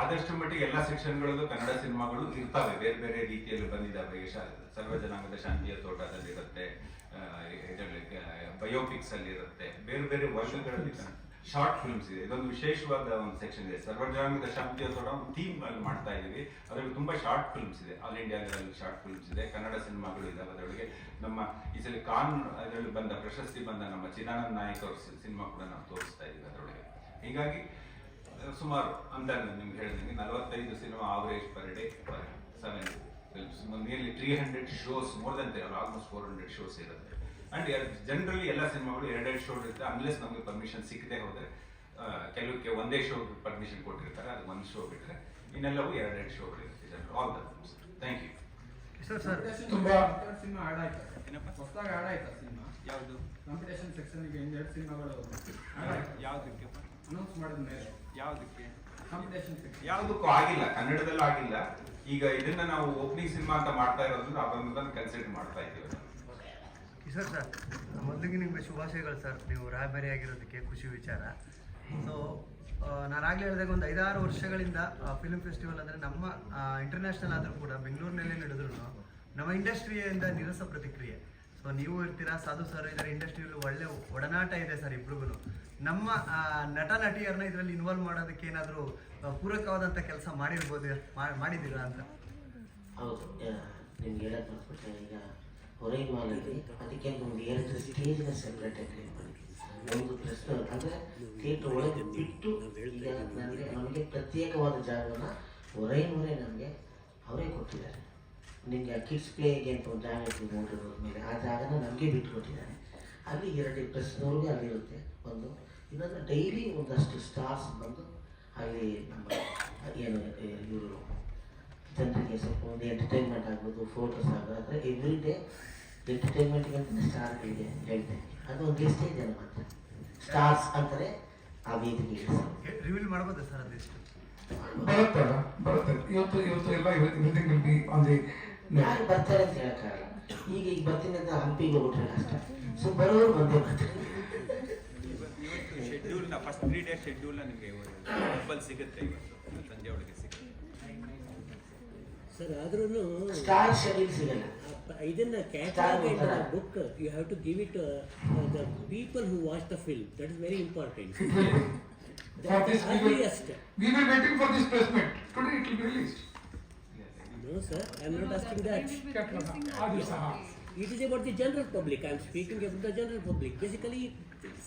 ಆದಷ್ಟು ಮಟ್ಟಿಗೆ ಎಲ್ಲ ಸೆಕ್ಷನ್ಗಳಲ್ಲೂ ಕನ್ನಡ ಸಿನಿಮಾಗಳು ಇರ್ತಾವೆ. ಬೇರೆ ಬೇರೆ ರೀತಿಯಲ್ಲಿ ಬಂದಿದ್ದಾವೆ ಈಗ ಜನಾಂಗದ ಶಾಂತಿಯ ತೋಟದಲ್ಲಿರುತ್ತೆ ಇದರಲ್ಲಿ ಬಯೋಪಿಕ್ಸ್ ಅಲ್ಲಿ ಇರುತ್ತೆ ಬೇರೆ ಬೇರೆ ವರ್ಗಗಳಲ್ಲಿ ಶಾರ್ಟ್ ಫಿಲ್ಮ್ಸ್ ಇದೆ. ಇದೊಂದು ವಿಶೇಷವಾದ ಒಂದು ಸೆಕ್ಷನ್ ಇದೆ. ಸರ್ವಜನಾಂಗದ ಒಂದು ಥೀಮ್ ಅಲ್ಲಿ ಮಾಡ್ತಾ ಇದ್ದೀವಿ. ಅದರಲ್ಲಿ ತುಂಬ ಶಾರ್ಟ್ ಫಿಲ್ಮ್ಸ್ ಇದೆ. ಆಲ್ ಇಂಡಿಯಾ ಶಾರ್ಟ್ ಫಿಲ್ಮ್ಸ್ ಇದೆ. ಕನ್ನಡ ಸಿನಿಮಾಗಳು ಇದಾವೆ. ಅದರೊಳಗೆ ನಮ್ಮ ಈ ಸಲ ಕಾನ್ ಅದರಲ್ಲಿ ಬಂದ ಪ್ರಶಸ್ತಿ ಬಂದ ನಮ್ಮ ಚಿದಾನಂದ ನಾಯಕ್ ಅವ್ರ ಸಿನಿಮಾ ಕೂಡ ನಾವು ತೋರಿಸ್ತಾ ಇದ್ದೀವಿ ಅದರೊಳಗೆ. ಹೀಗಾಗಿ ಸುಮಾರು ಅಂದಾಜು ನಿಮ್ಗೆ ಹೇಳಿದಂಗೆ ನಲವತ್ತೈದು cinema average per day per seven films nearly three hundred shows more than almost four hundred shows ಇರುತ್ತೆ. ಅಂಡ್ ಜನರಲಿ ಎಲ್ಲ ಸಿನಿಮಾಗಳು ಎರಡೆರಡು ಶೋ ಇರುತ್ತೆ ಅನ್ಲೆಸ್ ನಮಗೆ ಪರ್ಮಿಷನ್ ಸಿಕ್ಕದೆ ಹೋದ್ರೆ ಕೆಲವಕ್ಕೆ ಒಂದೇ ಶೋ ಪರ್ಮಿಷನ್ ಕೊಟ್ಟಿರ್ತಾರೆ ಅದು ಒಂದು ಶೋ ಬಿಟ್ಟರೆ ಇನ್ನೆಲ್ಲವೂ ಎರಡೆರಡು ಶೋ ಇರುತ್ತೆ ಜನರು all the thank you sir sir. ತುಂಬಾ ಸಿನಿಮಾ ಆಡ್ ಆಯ್ತಾ? ಹೊಸದಾಗಿ ಆಡ್ ಆಯ್ತಾ ಸಿನಿಮಾ ಯಾವುದು? ಕಾಂಪಿಟೇಷನ್ ಸೆಕ್ಷನ್ಗೆ ಎರಡು ಸಿನಿಮಾಗಳು ಯಾವುದಕ್ಕೆ? ಅನೌನ್ಸ್ ಮಾಡಿದ ಮೇಲೆ. ಯಾವುದಕ್ಕೆ? ಕಾಂಪಿಟೇಷನ್ ಸೆಕ್ಷನ್ ಯಾವುದಕ್ಕೂ ಆಗಿಲ್ಲ ಕನ್ನಡದಲ್ಲೂ ಆಗಿಲ್ಲ. ಈಗ ಇದನ್ನ ನಾವು ಓಪನಿಂಗ್ ಸಿನಿಮಾ ಅಂತ ಮಾಡ್ತಾ ಇರೋದ್ರಿಂದ ಅದನ್ನು ಕನ್ಸಿಡರ್ ಮಾಡ್ತಾ ಇದ್ದೀವಿ. ಕಿಶೋರ್ ಸರ್ ಮೊದಲಿಗೆ ನಿಮಗೆ ಶುಭಾಶಯಗಳು ಸರ್. ನೀವು ರಾಯಭಾರಿ ಆಗಿರೋದಕ್ಕೆ ಖುಷಿ ವಿಚಾರ. ಸೊ ನಾನು ಆಗಲೇ ಹೇಳಿದಾಗ ಒಂದು ಐದಾರು ವರ್ಷಗಳಿಂದ ಫಿಲ್ಮ್ ಫೆಸ್ಟಿವಲ್ ಅಂದರೆ ನಮ್ಮ ಇಂಟರ್ನ್ಯಾಷನಲ್ ಆದರೂ ಕೂಡ ಬೆಂಗಳೂರಿನಲ್ಲೇ ನಡೆದ್ರು ನಮ್ಮ ಇಂಡಸ್ಟ್ರಿಯಿಂದ ನಿರಸ ಪ್ರತಿಕ್ರಿಯೆ. ಸೊ ನೀವು ಇರ್ತೀರಾ, ಸಾಧು ಸರ್ ಇದರ ಇಂಡಸ್ಟ್ರಿಯಲ್ಲಿ ಒಳ್ಳೆ ಒಡನಾಟ ಇದೆ ಸರ್ ಇಬ್ರಿಗೂ ನಮ್ಮ ನಟ ನಟಿಯರನ್ನ ಇದರಲ್ಲಿ ಇನ್ವಾಲ್ವ್ ಮಾಡೋದಕ್ಕೆ ಏನಾದರೂ ಪೂರಕವಾದಂಥ ಕೆಲಸ ಮಾಡಿರ್ಬೋದು ಮಾಡಿದ್ದೀರಾ ಅಂತ? ಹೌದು ನಿಮ್ಗೆ ಈಗ ಹೊರಗೆ ಮಾಲಲ್ಲಿ ಅದಕ್ಕೆ ಒಂದು ಎರಡು ಸ್ಟೇಜ್ನ ಸೆಪ್ರೇಟ್ ಆಗಿ ಮಾಡಿದ್ವಿ ಒಂದು ಪ್ರಶ್ನೆ ಅಂದರೆ ಥಿಯೇಟರ್ ಒಳಗೆ ಬಿಟ್ಟು ನನಗೆ ನಮಗೆ ಪ್ರತ್ಯೇಕವಾದ ಜಾಗವನ್ನು ಹೊರಗಿನವರೇ ನಮಗೆ ಅವರೇ ಕೊಟ್ಟಿದ್ದಾರೆ. ನಿಮಗೆ ಕಿಡ್ಸ್ ಪ್ಲೇಗೆ ಅಂತ ಒಂದು ಜಾಗ ಇತ್ತು ಮೋಟರ್ ಮೇಲೆ ಆ ಜಾಗನ ನಮಗೆ ಬಿಟ್ಟು ಕೊಟ್ಟಿದ್ದಾರೆ ಅಲ್ಲಿ ಎರಡು ಪ್ರೆಸ್ನವ್ರಿಗೂ ಅಲ್ಲಿರುತ್ತೆ ಒಂದು. ಇನ್ನೊಂದು ಡೈಲಿ ಒಂದಷ್ಟು ಸ್ಟಾರ್ಸ್ ಬಂದು ಅಲ್ಲಿ ನಮ್ಮ, ಏನು, ಇವರು ಜನರಿಗೆ ಸ್ವಲ್ಪ ಒಂದು ಎಂಟರ್ಟೈನ್ಮೆಂಟ್ ಆಗ್ಬೋದು ಫೋಟೋಸ್ ಆಗೋದು ಆದರೆ ಎವ್ರಿ ಡೇ ಎಂಟರ್ಟೈನ್ಮೆಂಟ್ಗೆ ಸ್ಟಾರ್ ಇದೆ ಹೇಳ್ತೇನೆ ಅದು ಒಂದು ಎಷ್ಟೇ ಜನ ಮಾತ್ರ. ಸ್ಟಾರ್ಸ್ ಅಂತಾರೆ ಆ ವೇದಿಕೆ. ರಿವೀಲ್ ಮಾಡ್ಬೋದಾ ಸರ್ ಅದು ಬರುತ್ತೆ? ಬರುತ್ತೆ. ಇವತ್ತು ಇವತ್ತು ಎಲ್ಲ everything will be on the ಯಾರು ಬರ್ತಾರೆ ಅಂತ ಹೇಳಕ್ಕಾಗಲ್ಲ. ಈಗ ಈಗ ಬರ್ತೀನಿ ಅಂತ ಹಂಪಿಗೆ ಹೋಗ್ಬಿಟ್ರೆ ಕಷ್ಟ ಸೊ ಬರೋರು ಬಂದೇ ಬರ್ತಾರೆ. ಇವತ್ತು ಶೆಡ್ಯೂಲ್ನ ಫಸ್ಟ್ ತ್ರೀ ಡೇ ಶೆಡ್ಯೂಲ್ನ ನಿಮಗೆ ಸಿಗುತ್ತೆ ಇವತ್ತು ಸಂಜೆ ಒಳಗೆ. ಸರ್ ಆದ್ರೂ ಸ್ಟಾರ್ ಶೆಡ್ಯೂಲ್ ಸಿಗಲ್ಲ ಇದನ್ನ Start ಕ್ಯಾಟಲಾಗ್ ಮಾಡ್ತಾರೆ. Book you have to give it the people who watch the film that is very important For this, we will, ಅಷ್ಟೇ we will waiting for this press meet. Today it will be released. No sir I am not asking that Catalog. ಆ ದಿವಸ ಹಾ. It is about the general public. I am speaking about the general public. Basically,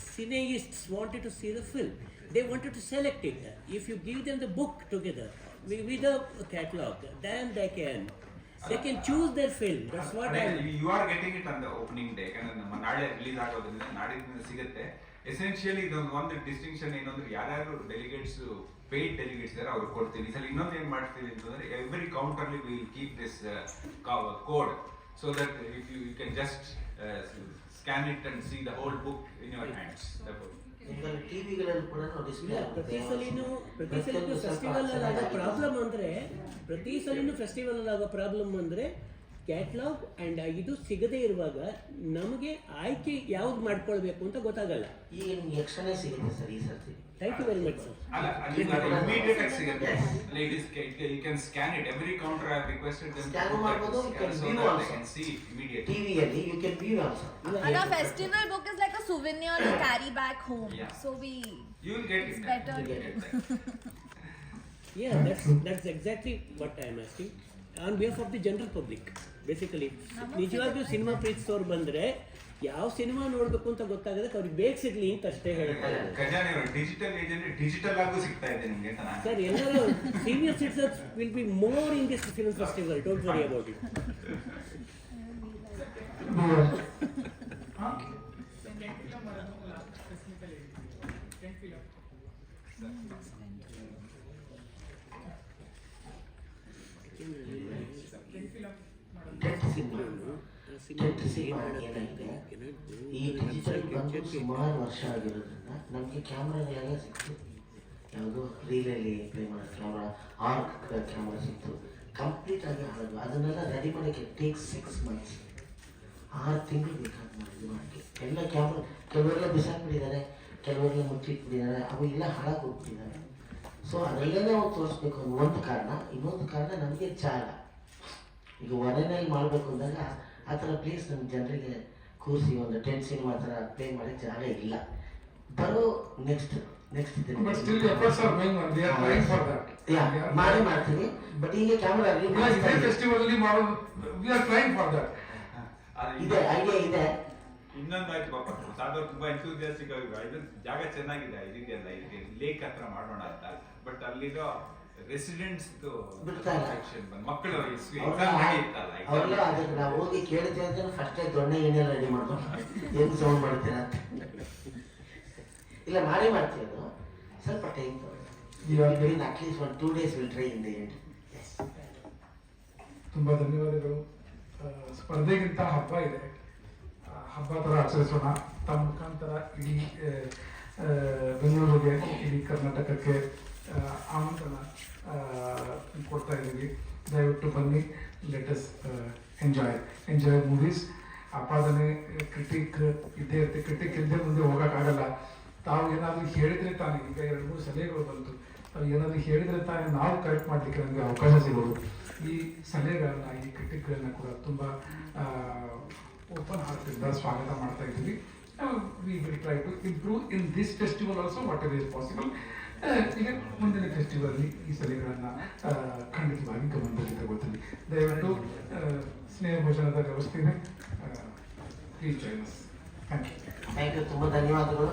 cineists wanted to see the film. They wanted to select it. If you give them the book together with, with the catalog, then they can They can choose their film. That's what I. You are getting it on the opening day ಯಾಕಂದ್ರೆ ನಮ್ಮ ನಾಳೆ release ಆಗೋದ್ರಿಂದ ನಾಡಿದ್ರಿಂದ ಸಿಗುತ್ತೆ. Essentially ಇದೊಂದು ಒಂದು distinction ಏನಂದ್ರೆ ಯಾರ್ಯಾರು delegates paid delegates ಇದಾರೆ ಅವ್ರಿಗೆ ಕೊಡ್ತೀವಿ ಈ ಸಲ ಇನ್ನೊಂದು ಏನ್ ಮಾಡ್ತೀವಿ ಅಂತಂದ್ರೆ every ಕೌಂಟರ್ಲಿ will keep this code so that if you you can just scan it and see the whole book in your hands ಈಗ ಟಿವಿಗಳಲ್ಲಿ ಕೂಡ ಡಿಸ್ಪ್ಲೇ ಪ್ರತಿ ಸಲಿನೂ ಪ್ರತಿ ಸಲಿನೂ ಫೆಸ್ಟಿವಲ್ ಆಗೋ ಪ್ರಾಬ್ಲಮ್ ಅಂದ್ರೆ ಪ್ರತಿ ಸಲಿನೂ ಫೆಸ್ಟಿವಲ್ ಆಗೋ ಪ್ರಾಬ್ಲಮ್ ಅಂದ್ರೆ ಕ್ಯಾಟ್ಲಾಗ್ ಅಂಡ್ ಇದು ಸಿಗದೇ ಇರುವಾಗ ನಮಗೆ ಆಯ್ಕೆ ಯಾವ್ದು ಮಾಡ್ಕೊಳ್ಬೇಕು ಅಂತ ಗೊತ್ತಾಗಲ್ಲ ಈಗ ನಿಮ್ಗೆ ಎಕ್ಸ್ಟ್ರಾನೇ ಸಿಗುತ್ತೆ ಸರ್ ಈ ಸರ್ತಿ thank you very much sir ಅಲ್ಲ ಇಮಿಡಿಯೇಟ್ ಆಗಿ ಸಿಗುತ್ತೆ ladies you can scan it every counter I requested them Scan ಮಾಡ್ಬೋದು, you can view also. See immediate ಟಿವಿಯಲ್ಲಿ you can view also And our festival book is like a souvenir to carry back home. Yeah. So we you will get It's it better. You get it. Yeah, that's that's exactly what I am asking. On behalf of the general public basically ನಿಜವಾಗ್ಲೂ cinema ಪ್ರೀತಿಸೋರು ಬಂದರೆ ಯಾವ cinema ನೋಡಬೇಕು ಅಂತ ಗೊತ್ತಾಗದಕ್ಕೆ ಅವ್ರಿಗೆ ಬೇಗ ಸಿಗ್ಲಿ ಅಂತ ಅಷ್ಟೇ ಹೇಳ್ತಾರೆ ಸರ್ ಎಲ್ಲರೂ senior citizens will be more in this film festival don't worry about it tent ಏನಾಗಿದೆ ಈ ಡಿಜಿಟಲ್ ಬಂದು ಸುಮಾರು ವರ್ಷ ಆಗಿರೋದ್ರಿಂದ ನಮಗೆ ಕ್ಯಾಮ್ರಾಗಳೆಲ್ಲ ಸಿಕ್ತು ಯಾವುದು ರೀಲಲ್ಲಿ ಪ್ಲೇ ಮಾಡೋ ಕ್ಯಾಮ್ರಾ ಆರ್ಕ್ ಕ್ಯಾಮ್ರಾ ಸಿಕ್ತು ಕಂಪ್ಲೀಟ್ ಆಗಿ ಹಾಳಾದ್ವು ಅದನ್ನೆಲ್ಲ ರೆಡಿ ಮಾಡೋಕ್ಕೆ ಟೇಕ್ ಸಿಕ್ಸ್ ಮಂತ್ಸ್ ಆರು ತಿಂಗಳು ಬೇಕಾದ ಮಾಡಿದ್ವಿ ಮಾಡೋಕ್ಕೆ ಎಲ್ಲ ಕ್ಯಾಮ್ರಾ ಕೆಲವರೆಲ್ಲ ಬಿಸಾಕ್ಬಿಟ್ಟಿದ್ದಾರೆ ಕೆಲವರೆಲ್ಲ ಮುಚ್ಚಿಟ್ಬಿಟ್ಟಿದ್ದಾರೆ ಅವು ಎಲ್ಲ ಹಾಳಾಗಿ ಹೋಗ್ಬಿಟ್ಟಿದ್ದಾರೆ ಸೊ ಅದೆಲ್ಲನೇ ನಾವು ತೋರಿಸ್ಬೇಕು ಅನ್ನೋ ಒಂದು ಕಾರಣ. ಇನ್ನೊಂದು ಕಾರಣ ನಮಗೆ ಜಾಗ. ಈಗ ಹೊರನಲ್ಲಿ ಮಾಡಬೇಕು ಅಂದಾಗ ಆ ಥರ ಪ್ಲೇಸ್ ನಮ್ಮ ಜನರಿಗೆ ಕೂರಿಸಿ ಒಂದು ಟೆನ್ ಸಿನಿಮಾ ಥರ ಪ್ಲೇ ಮಾಡಿ ಜಾಗ ಇಲ್ಲ. ಬರೋ ನೆಕ್ಸ್ಟ್ ನೆಕ್ಸ್ಟ್ ಮಾಡೇ ಮಾಡ್ತೀವಿ. ಬಟ್ ಈಗ ಕ್ಯಾಮ್ರಾ ಇದೇ ಫೆಸ್ಟಿವಲ್ ಅಲ್ಲಿ we are trying for that ಇದೆ ಐಡಿಯಾ ಇದೆ. ಇನ್ನೊಂದು ಆಯ್ತು ಪಾಪ ಸಾದವ್ರು ತುಂಬಾ ಇದು ಜಾಗ ಚೆನ್ನಾಗಿದೆ ಲೇಕ್ ಹತ್ರ ಮಾಡೋಣ ಅಂತ. ಬಟ್ ಅಲ್ಲಿರೋ ರೆಸಿಡೆಂಟ್ಸ್ ಬಿಡ್ತಾ ಇಲ್ಲ. ಮಕ್ಕಳು ಅವ್ರೆಲ್ಲ ಅವ್ರೆಲ್ಲ ಅದಕ್ಕೆ ನಾವು ಹೋಗಿ ಕೇಳಿದ್ವಿ ಅಂತ ಫಸ್ಟೇ ದೊಣ್ಣೆ ಏನೆಲ್ಲ ರೆಡಿ ಮಾಡ್ಕೊಂಡು ಏನು ಸೌಂಡ್ ಮಾಡ್ತೀರಾ ಅಂತ. ಇಲ್ಲ ಮಾಡಿ ಮಾಡ್ತೀವಿ ಅದು. ಸ್ವಲ್ಪ ಟೈಮ್ ತಗೊಳ್ಳಿ. At least one two days will try in the end ತುಂಬಾ ಧನ್ಯವಾದಗಳು. ಸ್ಪರ್ಧೆಗಿಂತ ಹಬ್ಬ ಇದೆ. ಹಬ್ಬ ಥರ ಆಚರಿಸೋಣ. ತಮ್ಮ ಮುಖಾಂತರ ಇಡೀ ಬೆಂಗಳೂರಿಗೆ ಇಡೀ ಕರ್ನಾಟಕಕ್ಕೆ ಆಮಂತ್ರಣ ಕೊಡ್ತಾ ಇದ್ದೀವಿ. ದಯವಿಟ್ಟು ಬನ್ನಿ. Let us enjoy enjoy movies ಆಪಾದನೆ ಕ್ರಿಟಿಕ್ ಇದ್ದೇ ಇರುತ್ತೆ. ಕ್ರಿಟಿಕ್ ಇಲ್ಲದೆ ಮುಂದೆ ಹೋಗೋಕ್ಕಾಗಲ್ಲ. ತಾವು ಏನಾದರೂ ಹೇಳಿದ್ರೆ ತಾನೇ. ಈಗ ಎರಡು ಮೂರು ಸಲಹೆಗಳು ಬಂತು. ತಾವು ಏನಾದರೂ ಹೇಳಿದ್ರೆ ತಾನೇ ನಾವು ಕರೆಕ್ಟ್ ಮಾಡಲಿಕ್ಕೆ ನಮಗೆ ಅವಕಾಶ ಸಿಗೋದು. ಈ ಸಲಹೆಗಳನ್ನು, ಈ ಕ್ರಿಟಿಕ್ಗಳನ್ನು ಕೂಡ ತುಂಬ ಓಪನ್ ಹಾರ್ಟಿಂದ ಸ್ವಾಗತ ಮಾಡ್ತಾ ಇದ್ದೀವಿ. We will try to improve in this festival also what is possible ಈಗ ಮುಂದಿನ ಫೆಸ್ಟಿವಲ್ಲಿ ಈ ಸಲಹೆಗಳನ್ನು ಖಂಡಿತವಾಗಿ ಗಮನದಲ್ಲಿ ತಗೋತೀನಿ ದಯವಿಟ್ಟು ಸ್ನೇಹ ಭೋಜನದ ವ್ಯವಸ್ಥೆ ಇದೆ please join thank you thank you ತುಂಬ ಧನ್ಯವಾದಗಳು.